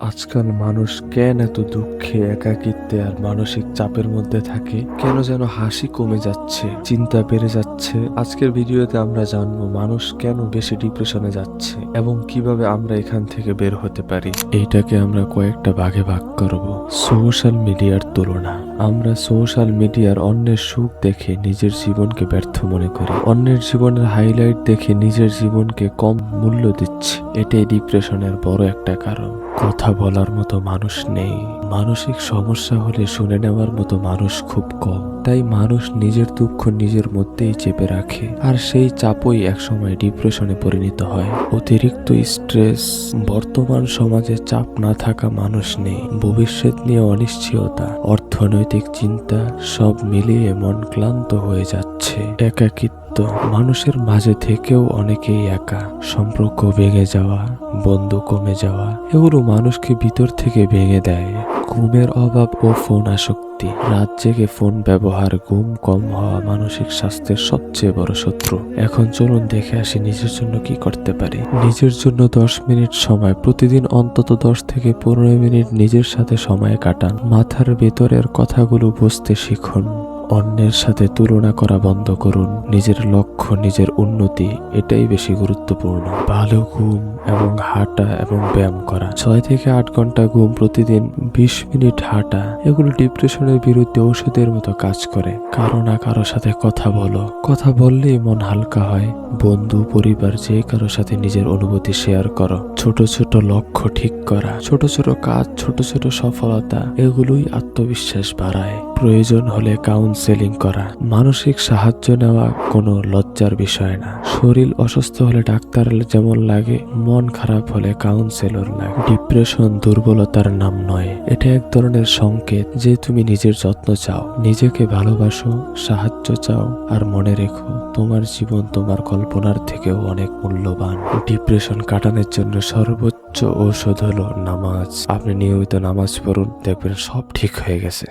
আজকাল মানুষ কেন এত দুঃখে, একাকিত্বে আর মানসিক চাপের মধ্যে থাকে? কেন যেন হাসি কমে যাচ্ছে, চিন্তা বেড়ে যাচ্ছে? আজকের ভিডিওতে আমরা জানব মানুষ কেন বেশি ডিপ্রেশনে যাচ্ছে এবং কীভাবে আমরা এখান থেকে বের হতে পারি। এইটাকে আমরা কয়েকটা ভাগে ভাগ করব। সোশ্যাল মিডিয়ার তুলনা আমরা সোশ্যাল মিডিয়ার অন্যের সুখ দেখে নিজের জীবনকে ব্যর্থ মনে করি। অন্যের জীবনের হাইলাইট দেখে নিজের জীবনকে কম মূল্য দিচ্ছি। এটাই ডিপ্রেশনের বড় একটা কারণ। কথা বলার মতো মানুষ নেই। মানসিক সমস্যা হলে শুনে নেওয়ার মতো মানুষ খুব কম। তাই মানুষ নিজের দুঃখ নিজের মধ্যেই চেপে রাখে, আর সেই চাপই একসময় ডিপ্রেশনে পরিণত হয়। অতিরিক্ত স্ট্রেস বর্তমান সমাজে চাপ না থাকা মানুষ নেই। ভবিষ্যৎ নিয়ে অনিশ্চয়তা, অর্থনৈতিক চিন্তা, সব মিলিয়ে মন ক্লান্ত হয়ে যাচ্ছে। একাকিত্ব, মানুষের মাঝে থেকেও অনেকেই একা। সম্পর্ক ভেঙে যাওয়া, বন্ধু কমে যাওয়া, এগুলো মানুষকে ভিতর থেকে ভেঙে দেয়। ঘুমের অভাব ও ফোন আসক্তি। রাত জেগে ফোন ব্যবহার ঘুম কম হওয়া মানসিক স্বাস্থ্যের সবচেয়ে বড় শত্রু। এখন চলুন দেখে আসি নিজের জন্য কি করতে পারি। নিজের জন্য দশ মিনিট সময়, প্রতিদিন অন্তত দশ থেকে পনেরো মিনিট নিজের সাথে সময় কাটান। মাথার ভেতরের কথাগুলো বুঝতে শিখুন। অন্যের সাথে তুলনা করা বন্ধ করুন। নিজের লক্ষ্য, নিজের উন্নতি, এটাই বেশি গুরুত্বপূর্ণ। ভালো ঘুম এবং হাঁটা এবং ব্যায়াম করা। ছয় থেকে আট ঘণ্টা ঘুম প্রতিদিন, বিশ মিনিট হাঁটা। এগুলো ডিপ্রেশনের বিরুদ্ধে ওষুধের মতো কাজ করে। কারও না কারও সাথে কথা বলো। কথা বললেই মন হালকা হয়। বন্ধু, পরিবার, যে কারও সাথে নিজের অনুভূতি শেয়ার করো। ছোট ছোট লক্ষ্য ঠিক করা। ছোট ছোট কাজ, ছোট ছোট সফলতা, এগুলোই আত্মবিশ্বাস বাড়ায়। প্রয়োজন হলে কাউন্সেলিং করা। মানসিক সাহায্য নেওয়া কোনো লজ্জার বিষয় না। শরীর অসুস্থ হলে ডাক্তার যেমন লাগে, মন খারাপ হলে কাউন্সেলর লাগে। ডিপ্রেশন দুর্বলতার নাম নয়। এটা এক ধরনের সংকেত যে তুমি নিজের যত্ন চাও। নিজেকে ভালোবাসো, সাহায্য চাও আর মনে রেখো, তোমার জীবন তোমার কল্পনার থেকেও অনেক মূল্যবান। ডিপ্রেশন কাটানোর জন্য সর্বোচ্চ ঔষধ হলো নামাজ। আপনি নিয়মিত নামাজ পড়ুন, দেখবেন সব ঠিক হয়ে গেছে।